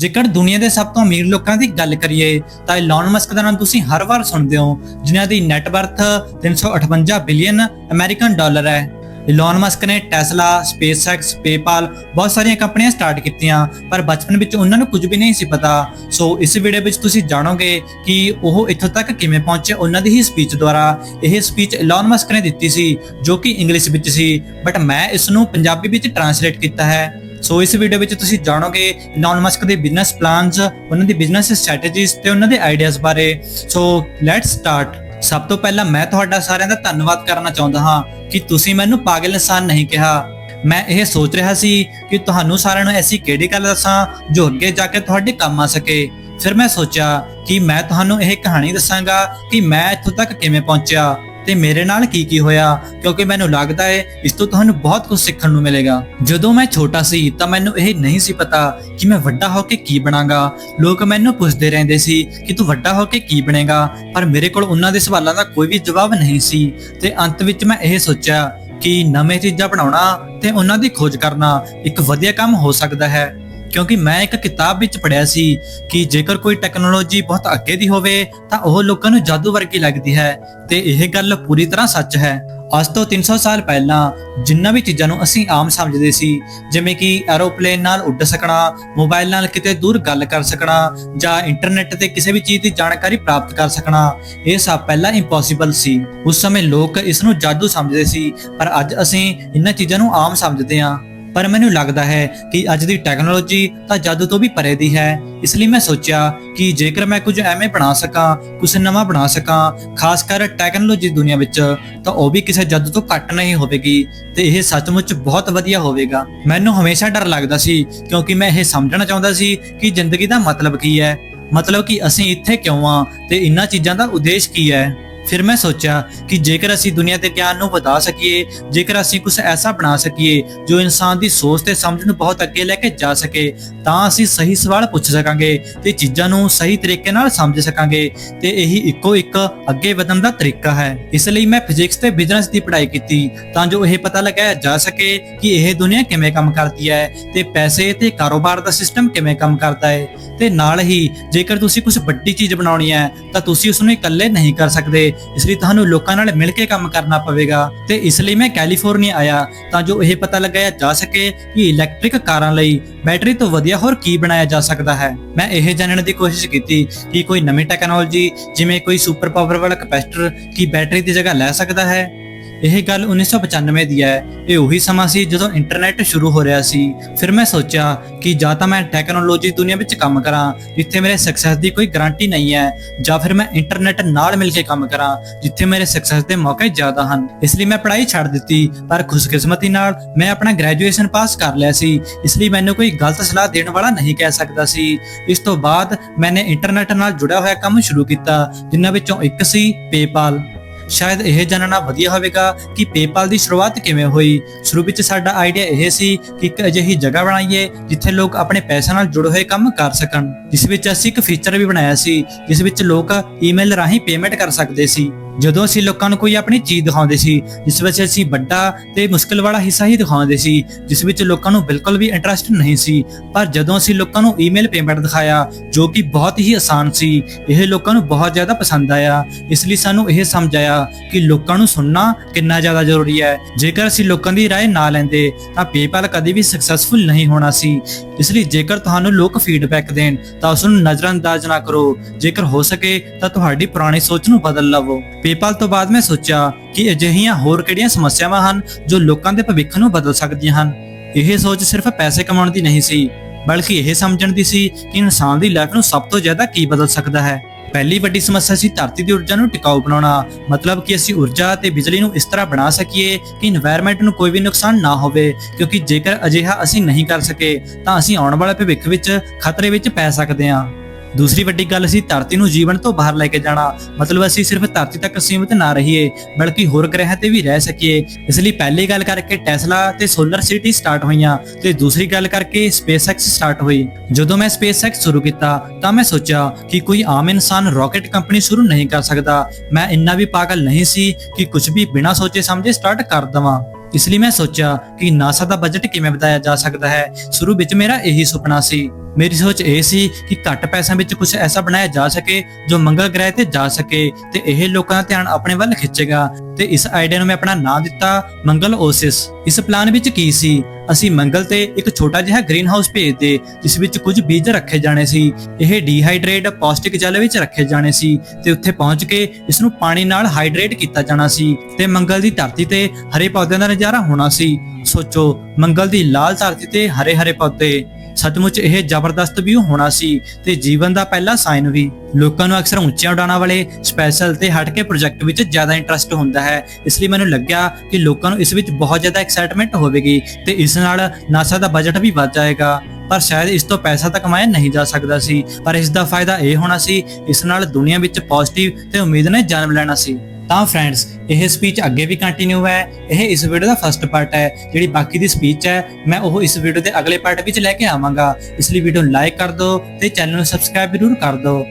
ਜੇਕਰ ਦੁਨੀਆ ਦੇ ਸਭ ਤੋਂ ਅਮੀਰ ਲੋਕਾਂ ਦੀ ਗੱਲ ਕਰੀਏ, ਤਾਂ ਇਲਨ ਮਸਕ ਦਾ ਨਾਮ ਤੁਸੀਂ ਹਰ ਵਾਰ ਸੁਣਦੇ ਹੋ, ਜਿਨ੍ਹਾਂ ਦੀ net worth 358 billion American dollar ਹੈ। ਇਲਨ ਮਸਕ ਨੇ ਟੈਸਲਾ ਸਪੇਸਐਕਸ ਪੇਪਾਲ ਬਹੁਤ ਸਾਰੀਆਂ ਕੰਪਨੀਆਂ ਸਟਾਰਟ ਕੀਤੀਆਂ, ਪਰ ਬਚਪਨ ਵਿੱਚ ਉਹਨਾਂ ਨੂੰ ਕੁਝ ਵੀ ਨਹੀਂ ਸੀ ਪਤਾ। ਸੋ ਇਸ ਵੀਡੀਓ ਵਿੱਚ ਤੁਸੀਂ ਜਾਣੋਗੇ ਕਿ ਉਹ ਇੱਥੋਂ ਤੱਕ ਕਿਵੇਂ ਪਹੁੰਚੇ ਉਹਨਾਂ ਦੀ ਹੀ ਸਪੀਚ ਦੁਆਰਾ। ਇਹ ਸਪੀਚ ਇਲਨ ਮਸਕ ਨੇ ਦਿੱਤੀ ਸੀ, ਜੋ ਕਿ ਇੰਗਲਿਸ਼ ਵਿੱਚ ਸੀ ਬਟ ਮੈਂ ਇਸ ਨੂੰ ਪੰਜਾਬੀ ਵਿੱਚ ਟਰਾਂਸਲੇਟ ਕੀਤਾ ਹੈ। ਸੋ ਇਸ ਵੀਡੀਓ ਵਿੱਚ ਤੁਸੀਂ ਜਾਣੋਗੇ ਇਲਨ ਮਸਕ ਦੇ ਬਿਜ਼ਨਸ ਪਲਾਨਸ ਉਹਨਾਂ ਦੀ ਬਿਜ਼ਨਸ ਸਟ੍ਰੈਟਜੀਜ਼ ਤੇ ਉਹਨਾਂ ਦੇ ਆਈਡੀਆਜ਼ ਬਾਰੇ। ਸੋ ਲੈਟਸ ਸਟਾਰਟ ਸਭ ਤੋਂ ਪਹਿਲਾਂ ਮੈਂ ਤੁਹਾਡਾ ਸਾਰਿਆਂ ਦਾ ਧੰਨਵਾਦ ਕਰਨਾ ਚਾਹੁੰਦਾ ਹਾਂ ਕਿ ਤੁਸੀਂ ਮੈਨੂੰ ਪਾਗਲ ਇਨਸਾਨ ਨਹੀਂ ਕਿਹਾ। ਮੈਂ ਇਹ ਸੋਚ ਰਿਹਾ ਸੀ ਕਿ ਤੁਹਾਨੂੰ ਸਾਰਿਆਂ ਨੂੰ ਐਸੀ ਕਿਹੜੀ ਗੱਲ ਦੱਸਾਂ ਜੋ ਅੱਗੇ ਜਾ ਕੇ ਤੁਹਾਡੇ ਕੰਮ ਆ ਸਕੇ। ਫਿਰ ਮੈਂ ਸੋਚਿਆ ਕਿ ਮੈਂ ਤੁਹਾਨੂੰ ਇਹ ਕਹਾਣੀ ਦੱਸਾਂਗਾ ਕਿ ਮੈਂ ਇੱਥੋਂ ਤੱਕ ਕਿਵੇਂ ਪਹੁੰਚਿਆ। ਤੇ ਮੇਰੇ ਨਾਲ ਕੀ ਕੀ ਹੋਇਆ? ਕਿਉਂਕਿ ਮੈਨੂੰ ਲੱਗਦਾ ਹੈ ਇਸ ਤੋਂ ਤੁਹਾਨੂੰ ਬਹੁਤ ਕੁਝ ਸਿੱਖਣ ਨੂੰ ਮਿਲੇਗਾ। ਜਦੋਂ ਮੈਂ ਛੋਟਾ ਸੀ ਤਾਂ ਮੈਨੂੰ ਇਹ ਨਹੀਂ ਸੀ ਪਤਾ ਕਿ ਮੈਂ ਵੱਡਾ ਹੋ ਕੇ ਕੀ ਬਣਾਂਗਾ। ਲੋਕ ਮੈਨੂੰ ਪੁੱਛਦੇ ਰਹਿੰਦੇ ਸੀ ਕਿ ਤੂੰ ਵੱਡਾ ਹੋ ਕੇ ਕੀ ਬਣੇਗਾ, ਪਰ ਮੇਰੇ ਕੋਲ ਉਹਨਾਂ ਦੇ ਸਵਾਲਾਂ ਦਾ ਕੋਈ ਵੀ ਜਵਾਬ ਨਹੀਂ ਸੀ। ਤੇ ਅੰਤ ਵਿੱਚ ਮੈਂ ਇਹ ਸੋਚਿਆ ਕਿ ਨਵੇਂ ਚੀਜ਼ਾਂ ਬਣਾਉਣਾ ਤੇ ਉਹਨਾਂ ਦੀ ਖੋਜ ਕਰਨਾ ਇੱਕ ਵਧੀਆ ਕੰਮ ਹੋ ਸਕਦਾ ਹੈ। ਕਿਉਂਕਿ ਮੈਂ ਇੱਕ ਕਿਤਾਬ ਵਿੱਚ ਪੜ੍ਹਿਆ ਸੀ ਕਿ ਜੇਕਰ ਕੋਈ ਟੈਕਨੋਲੋਜੀ ਬਹੁਤ ਅੱਗੇ ਦੀ ਹੋਵੇ, ਤਾਂ ਉਹ ਲੋਕਾਂ ਨੂੰ ਜਾਦੂ ਵਰਗੀ ਲੱਗਦੀ ਹੈ। ਤੇ ਇਹ ਗੱਲ ਪੂਰੀ ਤਰ੍ਹਾਂ ਸੱਚ ਹੈ। ਅੱਜ ਤੋਂ 300 ਸਾਲ ਪਹਿਲਾਂ ਜਿੰਨਾ ਵੀ ਚੀਜ਼ਾਂ ਨੂੰ ਅਸੀਂ ਆਮ ਸਮਝਦੇ ਸੀ, ਜਿਵੇਂ ਕਿ ਐਰੋਪਲੇਨ ਨਾਲ ਉੱਡ ਸਕਣਾ ਮੋਬਾਈਲ ਨਾਲ ਕਿਤੇ ਦੂਰ ਗੱਲ ਕਰ ਸਕਣਾ, ਜਾਂ ਇੰਟਰਨੈਟ ਤੇ ਕਿਸੇ ਵੀ ਚੀਜ਼ ਦੀ ਜਾਣਕਾਰੀ ਪ੍ਰਾਪਤ ਕਰ ਸਕਣਾ, ਇਹ ਸਭ ਪਹਿਲਾਂ ਇੰਪੋਸੀਬਲ ਸੀ। ਉਸ ਸਮੇਂ ਲੋਕ ਇਸ ਨੂੰ ਜਾਦੂ ਸਮਝਦੇ ਸੀ, ਪਰ ਅੱਜ ਅਸੀਂ ਇਹਨਾਂ ਚੀਜ਼ਾਂ ਨੂੰ ਆਮ ਸਮਝਦੇ ਹਾਂ। ਪਰ ਮੈਨੂੰ ਲੱਗਦਾ ਹੈ ਕਿ ਅੱਜ ਦੀ ਟੈਕਨੋਲੋਜੀ ਤਾਂ ਜਾਦੂ ਤੋਂ ਵੀ ਪਰੇ ਦੀ ਹੈ। ਇਸ ਲਈ ਮੈਂ ਸੋਚਿਆ ਕਿ ਜੇਕਰ ਮੈਂ ਕੁਝ ਐਵੇਂ ਬਣਾ ਸਕਾਂ, ਕੁਝ ਨਵਾਂ ਬਣਾ ਸਕਾਂ, ਖਾਸ ਕਰ ਟੈਕਨੋਲੋਜੀ ਦੁਨੀਆ ਵਿੱਚ, ਤਾਂ ਉਹ ਵੀ ਕਿਸੇ ਜਾਦੂ ਤੋਂ ਘੱਟ ਨਹੀਂ ਹੋਵੇਗੀ ਤੇ ਇਹ ਸੱਚਮੁੱਚ ਬਹੁਤ ਵਧੀਆ ਹੋਵੇਗਾ। ਮੈਨੂੰ ਹਮੇਸ਼ਾ ਡਰ ਲੱਗਦਾ ਸੀ, ਕਿਉਂਕਿ ਮੈਂ ਇਹ ਸਮਝਣਾ ਚਾਹੁੰਦਾ ਸੀ ਕਿ ਜ਼ਿੰਦਗੀ ਦਾ ਮਤਲਬ ਕੀ ਹੈ? ਮਤਲਬ ਕਿ ਅਸੀਂ ਇੱਥੇ ਕਿਉਂ ਆ ਤੇ ਇਹਨਾਂ ਚੀਜ਼ਾਂ ਦਾ ਉਦੇਸ਼ ਕੀ ਹੈ? ਫਿਰ ਮੈਂ ਸੋਚਿਆ ਕਿ ਜੇਕਰ ਅਸੀਂ ਦੁਨੀਆ ਦੇ ਗਿਆਨ ਨੂੰ ਵਧਾ ਸਕੀਏ, ਜੇਕਰ ਅਸੀਂ ਕੁਝ ਐਸਾ ਬਣਾ ਸਕੀਏ ਜੋ ਇਨਸਾਨ ਦੀ ਸੋਚ ਤੇ ਸਮਝ ਨੂੰ ਬਹੁਤ ਅੱਗੇ ਲੈ ਕੇ ਜਾ ਸਕੇ, ਤਾਂ ਅਸੀਂ ਸਹੀ ਸਵਾਲ ਪੁੱਛ ਸਕਾਂਗੇ ਤੇ ਚੀਜ਼ਾਂ ਨੂੰ ਸਹੀ ਤਰੀਕੇ ਨਾਲ ਸਮਝ ਸਕਾਂਗੇ ਤੇ ਇਹੀ ਇੱਕੋ ਇੱਕ ਅੱਗੇ ਵਧਣ ਦਾ ਤਰੀਕਾ ਹੈ। ਇਸ ਲਈ ਮੈਂ ਫਿਜ਼ਿਕਸ ਤੇ ਬਿਜ਼ਨਸ ਦੀ ਪੜ੍ਹਾਈ ਕੀਤੀ ਤਾਂ ਜੋ ਇਹ ਪਤਾ ਲਗਾਇਆ ਜਾ ਸਕੇ ਕਿ ਇਹ ਦੁਨੀਆ ਕਿਵੇਂ ਕੰਮ ਕਰਦੀ ਹੈ ਤੇ ਪੈਸੇ ਤੇ ਕਾਰੋਬਾਰ ਦਾ ਸਿਸਟਮ ਕਿਵੇਂ ਕੰਮ ਕਰਦਾ ਹੈ। ਤੇ ਨਾਲ ਹੀ ਜੇਕਰ ਤੁਸੀਂ ਕੁਝ ਵੱਡੀ ਚੀਜ਼ ਬਣਾਉਣੀ ਹੈ ਤਾਂ ਤੁਸੀਂ ਉਸ ਨੂੰ ਇਕੱਲੇ ਨਹੀਂ ਕਰ ਸਕਦੇ। ਇਸ ਲਈ ਤੁਹਾਨੂੰ ਲੋਕਾਂ ਨਾਲ ਮਿਲ ਕੇ ਕੰਮ ਕਰਨਾ ਪਵੇਗਾ। ਤੇ ਇਸ ਲਈ ਮੈਂ ਕੈਲੀਫੋਰਨੀਆ ਆਇਆ ਤਾਂ ਜੋ ਇਹ ਪਤਾ ਲਗਾਇਆ ਜਾ ਸਕੇ ਕਿ ਇਲੈਕਟ੍ਰਿਕ ਕਾਰਾਂ ਲਈ ਬੈਟਰੀ ਤੋਂ ਵਧੀਆ ਹੋਰ ਕੀ ਬਣਾਇਆ ਜਾ ਸਕਦਾ ਹੈ। ਮੈਂ ਇਹ ਜਾਣਨ ਦੀ ਕੋਸ਼ਿਸ਼ ਕੀਤੀ ਕਿ ਕੋਈ ਨਵੀਂ ਟੈਕਨੋਲੋਜੀ ਜਿਵੇਂ ਕੋਈ ਸੁਪਰ ਪਾਵਰ ਵਾਲਾ ਕੈਪੈਸਿਟਰ ਕੀ ਬੈਟਰੀ ਦੀ ਜਗ੍ਹਾ ਲੈ ਸਕਦਾ ਹੈ। ਇਹ ਗੱਲ 1995 ਦੀ ਹੈ। ਇਹ ਉਹੀ ਸਮਾਂ ਸੀ ਜਦੋਂ ਇੰਟਰਨੈਟ ਸ਼ੁਰੂ ਹੋ ਰਿਹਾ ਸੀ। ਫਿਰ ਮੈਂ ਸੋਚਿਆ ਕਿ ਜਾਂ ਤਾਂ ਮੈਂ ਟੈਕਨੋਲੋਜੀ ਦੁਨੀਆ ਵਿੱਚ ਕੰਮ ਕਰਾਂ, ਜਿੱਥੇ ਮੇਰੇ ਸਕਸੈਸ ਦੀ ਕੋਈ ਗਾਰੰਟੀ ਨਹੀਂ ਹੈ, ਜਾਂ ਫਿਰ ਮੈਂ ਇੰਟਰਨੈਟ ਨਾਲ ਮਿਲ ਕੇ ਕੰਮ ਕਰਾਂ, ਜਿੱਥੇ ਮੇਰੇ ਸਕਸੈਸ ਦੇ ਮੌਕੇ ਜ਼ਿਆਦਾ ਹਨ। ਇਸ ਲਈ ਮੈਂ ਪੜ੍ਹਾਈ ਛੱਡ ਦਿੱਤੀ, ਪਰ ਖੁਸ਼ਕਿਸਮਤੀ ਨਾਲ ਮੈਂ ਆਪਣਾ ਗ੍ਰੈਜੂਏਸ਼ਨ ਪਾਸ ਕਰ ਲਿਆ ਸੀ। ਇਸ ਲਈ ਮੈਨੂੰ ਕੋਈ ਗਲਤ ਸਲਾਹ ਦੇਣ ਵਾਲਾ ਨਹੀਂ ਕਹਿ ਸਕਦਾ ਸੀ। ਇਸ ਤੋਂ ਬਾਅਦ ਮੈਨੇ ਇੰਟਰਨੈਟ ਨਾਲ ਜੁੜਿਆ ਹੋਇਆ ਕੰਮ ਸ਼ੁਰੂ ਕੀਤਾ, ਜਿਨ੍ਹਾਂ ਵਿੱਚੋਂ ਇੱਕ ਸੀ ਪੇਪਾਲ ਸ਼ਾਇਦ ਇਹ ਜਾਣਨਾ ਵਧੀਆ ਹੋਵੇਗਾ ਕਿ PayPal ਦੀ ਸ਼ੁਰੂਆਤ ਕਿਵੇਂ ਹੋਈ? ਸ਼ੁਰੂ ਵਿੱਚ ਸਾਡਾ ਆਈਡੀਆ ਇਹ ਸੀ ਕਿ ਇੱਕ ਅਜਿਹੀ ਜਗ੍ਹਾ ਬਣਾਈਏ ਜਿੱਥੇ ਲੋਕ ਆਪਣੇ ਪੈਸੇ ਨਾਲ ਜੁੜੇ ਹੋਏ ਕੰਮ ਕਰ ਸਕਣ। ਜਿਸ ਵਿੱਚ ਅਸੀਂ ਇੱਕ ਫੀਚਰ ਵੀ ਬਣਾਇਆ ਸੀ, ਜਿਸ ਵਿੱਚ ਲੋਕ ਈਮੇਲ ਰਾਹੀਂ ਪੇਮੈਂਟ ਕਰ ਸਕਦੇ ਸੀ। ਜਦੋਂ ਅਸੀਂ ਲੋਕਾਂ ਨੂੰ ਕੋਈ ਆਪਣੀ ਚੀਜ਼ ਦਿਖਾਉਂਦੇ ਸੀ ਜਿਸ ਵਿੱਚ ਅਸੀਂ ਵੱਡਾ ਤੇ ਮੁਸ਼ਕਲ ਵਾਲਾ ਹਿੱਸਾ ਹੀ ਦਿਖਾਉਂਦੇ ਸੀ ਜਿਸ ਵਿੱਚ ਲੋਕਾਂ ਨੂੰ ਬਿਲਕੁਲ ਵੀ ਇੰਟਰਸਟ ਨਹੀਂ ਸੀ ਪਰ ਜਦੋਂ ਅਸੀਂ ਲੋਕਾਂ ਨੂੰ ਈਮੇਲ ਪੇਮੈਂਟ ਦਿਖਾਇਆ ਜੋ ਕਿ ਬਹੁਤ ਹੀ ਆਸਾਨ ਸੀ ਇਹ ਲੋਕਾਂ ਨੂੰ ਬਹੁਤ ਜ਼ਿਆਦਾ ਪਸੰਦ ਆਇਆ ਇਸ ਲਈ ਸਾਨੂੰ ਇਹ ਸਮਝ ਆਇਆ ਕਿ ਲੋਕਾਂ ਨੂੰ ਸੁਣਨਾ ਕਿੰਨਾ ਜ਼ਿਆਦਾ ਜ਼ਰੂਰੀ ਹੈ ਜੇਕਰ ਅਸੀਂ ਲੋਕਾਂ ਦੀ رائے ਨਾ ਲੈਂਦੇ ਤਾਂ PayPal ਕਦੇ ਵੀ ਸਕਸੈਸਫੁਲ ਨਹੀਂ ਹੋਣਾ ਸੀ ਇਸ ਲਈ ਜੇਕਰ ਤੁਹਾਨੂੰ ਲੋਕ ਫੀਡਬੈਕ ਦੇਣ, ਤਾਂ ਉਸ ਨੂੰ ਨਜ਼ਰਅੰਦਾਜ਼ ਨਾ ਕਰੋ। ਜੇਕਰ ਹੋ ਸਕੇ, ਤਾਂ ਤੁਹਾਡੀ ਪੁਰਾਣੀ ਸੋਚ ਨੂੰ ਬਦਲ ਲਵੋ। ਪੇਪਲ ਤੋਂ ਬਾਅਦ ਮੈਂ ਸੋਚਿਆ ਕਿ ਅਜਿਹੀਆਂ ਹੋਰ ਕਿਹੜੀਆਂ ਸਮੱਸਿਆਵਾਂ ਹਨ, ਜੋ ਲੋਕਾਂ ਦੇ ਭਵਿੱਖ ਨੂੰ ਬਦਲ ਸਕਦੀਆਂ ਹਨ। ਇਹ ਸੋਚ ਸਿਰਫ ਪੈਸੇ ਕਮਾਉਣ ਦੀ ਨਹੀਂ ਸੀ, ਬਲਕਿ ਇਹ ਸਮਝਣ ਦੀ ਸੀ ਕਿ ਇਨਸਾਨ ਦੀ ਲਾਈਫ ਨੂੰ ਸਭ ਤੋਂ ਜ਼ਿਆਦਾ ਕੀ ਬਦਲ ਸਕਦਾ ਹੈ। ਪਹਿਲੀ ਵੱਡੀ ਸਮੱਸਿਆ ਸੀ ਧਰਤੀ ਦੀ ਊਰਜਾ ਨੂੰ ਟਿਕਾਊ ਬਣਾਉਣਾ। ਮਤਲਬ ਕਿ ਅਸੀਂ ਊਰਜਾ ਤੇ ਬਿਜਲੀ ਨੂੰ ਇਸ ਤਰ੍ਹਾਂ ਬਣਾ ਸਕੀਏ ਕਿ এনवायरमेंट ਨੂੰ ਕੋਈ ਵੀ ਨੁਕਸਾਨ ਨਾ ਹੋਵੇ, ਕਿਉਂਕਿ ਜੇਕਰ ਅਜਿਹਾ ਅਸੀਂ ਨਹੀਂ ਕਰ ਸਕੇ, ਤਾਂ ਅਸੀਂ ਆਉਣ ਵਾਲੇ ਭਵਿੱਖ ਵਿੱਚ ਖਤਰੇ ਵਿੱਚ ਪੈ ਸਕਦੇ ਹਾਂ। ਦੂਸਰੀ ਵੱਡੀ ਗੱਲ ਸੀ ਧਰਤੀ ਨੂੰ ਜੀਵਨ ਤੋਂ ਬਾਹਰ ਲੈ ਕੇ ਜਾਣਾ। ਮਤਲਬ ਅਸੀਂ ਸਿਰਫ ਧਰਤੀ ਤੱਕ ਸੀਮਿਤ ਨਾ ਰਹੀਏ, ਬਲਕਿ ਹੋਰ ਗ੍ਰਹਿਾਂ ਤੇ ਵੀ ਰਹਿ ਸਕੀਏ। ਇਸ ਲਈ ਪਹਿਲੀ ਗੱਲ ਕਰਕੇ ਟੈਸਲਾ ਤੇ ਸੋਲਰ ਸਿਟੀ ਸਟਾਰਟ ਹੋਈਆਂ ਤੇ ਦੂਸਰੀ ਗੱਲ ਕਰਕੇ ਸਪੇਸਐਕਸ ਸਟਾਰਟ ਹੋਈ। ਜਦੋਂ ਮੈਂ ਸਪੇਸਐਕਸ ਸ਼ੁਰੂ ਕੀਤਾ, ਤਾਂ ਮੈਂ ਸੋਚਿਆ ਕਿ ਕੋਈ ਆਮ ਇਨਸਾਨ ਰਾਕੇਟ ਕੰਪਨੀ ਸ਼ੁਰੂ ਨਹੀਂ ਕਰ ਸਕਦਾ। ਮੈਂ ਇੰਨਾ ਵੀ ਪਾਗਲ ਨਹੀਂ ਸੀ ਕਿ ਕੁਝ ਵੀ ਬਿਨਾਂ ਸੋਚੇ ਸਮਝੇ ਸਟਾਰਟ ਕਰ ਦਵਾਂ। ਇਸ ਲਈ ਮੈਂ ਸੋਚਿਆ ਕਿ ਨਾਸਾ ਦਾ ਬਜਟ ਕਿਵੇਂ ਵਧਾਇਆ ਜਾ ਸਕਦਾ ਹੈ? ਸ਼ੁਰੂ ਵਿੱਚ ਮੇਰਾ ਇਹੀ ਸੁਪਨਾ ਸੀ। ਮੇਰੀ ਸੋਚ ਇਹ ਸੀ ਕਿ ਘੱਟ ਪੈਸਿਆਂ ਵਿੱਚ ਕੁਝ ਐਸਾ ਬਣਾਇਆ ਜਾ ਸਕੇ ਜੋ ਮੰਗਲ ਗ੍ਰਹਿ ਤੇ ਜਾ ਸਕੇ ਤੇ ਇਹ ਲੋਕਾਂ ਦਾ ਧਿਆਨ ਆਪਣੇ ਵੱਲ ਖਿੱਚੇਗਾ। ਤੇ ਇਸ ਆਈਡੀਆ ਨੂੰ ਮੈਂ ਆਪਣਾ ਨਾਮ ਦਿੱਤਾ ਮੰਗਲ ਓਸਿਸ। ਇਸ ਪਲਾਨ ਵਿੱਚ ਕੀ ਸੀ? ਅਸੀਂ ਮੰਗਲ ਤੇ ਇੱਕ ਛੋਟਾ ਜਿਹਾ ਗ੍ਰੀਨ ਹਾਊਸ ਭੇਜਦੇ, ਜਿਸ ਵਿੱਚ ਕੁਝ ਬੀਜ ਰੱਖੇ ਜਾਣੇ ਸੀ। ਇਹ ਡੀਹਾਈਡਰੇਟ ਪੌਸ਼ਟਿਕ ਜਲ ਵਿੱਚ ਰੱਖੇ ਜਾਣੇ ਸੀ ਤੇ ਉੱਥੇ ਪਹੁੰਚ ਕੇ ਇਸ ਨੂੰ ਪਾਣੀ ਨਾਲ ਹਾਈਡਰੇਟ ਕੀਤਾ ਜਾਣਾ ਸੀ ਤੇ ਮੰਗਲ ਦੀ ਧਰਤੀ ਤੇ ਹਰੇ ਪੌਦਿਆਂ ਦਾ ਨਜ਼ਾਰਾ ਹੋਣਾ ਸੀ। ਸੋਚੋ, ਮੰਗਲ ਦੀ ਲਾਲ ਧਰਤੀ ਤੇ ਹਰੇ ਹਰੇ ਪੌਦੇ। ਸੱਚਮੁੱਚ ਇਹ ਜ਼ਬਰਦਸਤ ਵੀ ਹੋਣਾ ਸੀ ਤੇ ਜੀਵਨ ਦਾ ਪਹਿਲਾ ਸਾਈਨ ਵੀ। ਲੋਕਾਂ ਨੂੰ ਅਕਸਰ ਉੱਚੀਆਂ ਉਡਾਣਾਂ ਵਾਲੇ ਸਪੈਸ਼ਲ ਤੇ ਹਟਕੇ ਪ੍ਰੋਜੈਕਟ ਵਿੱਚ ਜ਼ਿਆਦਾ ਇੰਟਰਸਟ ਹੁੰਦਾ ਹੈ। ਇਸ ਲਈ ਮੈਨੂੰ ਲੱਗਿਆ ਕਿ ਲੋਕਾਂ ਨੂੰ ਇਸ ਵਿੱਚ ਬਹੁਤ ਜ਼ਿਆਦਾ ਐਕਸਾਈਟਮੈਂਟ ਹੋਵੇਗੀ ਤੇ ਇਸ ਨਾਲ ਨਾਸਾ ਦਾ ਬਜਟ ਵੀ ਵੱਧ ਜਾਏਗਾ। ਪਰ ਸ਼ਾਇਦ ਇਸ ਤੋਂ ਪੈਸਾ ਤਾਂ ਕਮਾਇਆ ਨਹੀਂ ਜਾ ਸਕਦਾ ਸੀ। ਪਰ ਇਸ ਦਾ ਫਾਇਦਾ ਇਹ ਹੋਣਾ ਸੀ, ਇਸ ਨਾਲ ਦੁਨੀਆ ਵਿੱਚ ਪੋਜ਼ਿਟਿਵ ਤੇ ਉਮੀਦ ਨੇ ਜਨਮ ਲੈਣਾ ਸੀ। ਤਾਂ ਫਰੈਂਡਸ ਇਹ ਸਪੀਚ ਅੱਗੇ ਵੀ ਕੰਟੀਨਿਊ ਹੈ, ਇਹ ਇਸ ਵੀਡੀਓ ਦਾ ਫਸਟ ਪਾਰਟ ਹੈ, ਜਿਹੜੀ ਬਾਕੀ ਦੀ ਸਪੀਚ ਹੈ, ਮੈਂ ਉਹ ਇਸ ਵੀਡੀਓ ਦੇ ਅਗਲੇ ਪਾਰਟ ਵਿੱਚ ਲੈ ਕੇ ਆਵਾਂਗਾ। ਇਸ ਲਈ ਵੀਡੀਓ ਨੂੰ ਲਾਈਕ ਕਰ ਦਿਓ ਤੇ ਚੈਨਲ ਨੂੰ ਸਬਸਕ੍ਰਾਈਬ ਜ਼ਰੂਰ ਕਰ ਦਿਓ।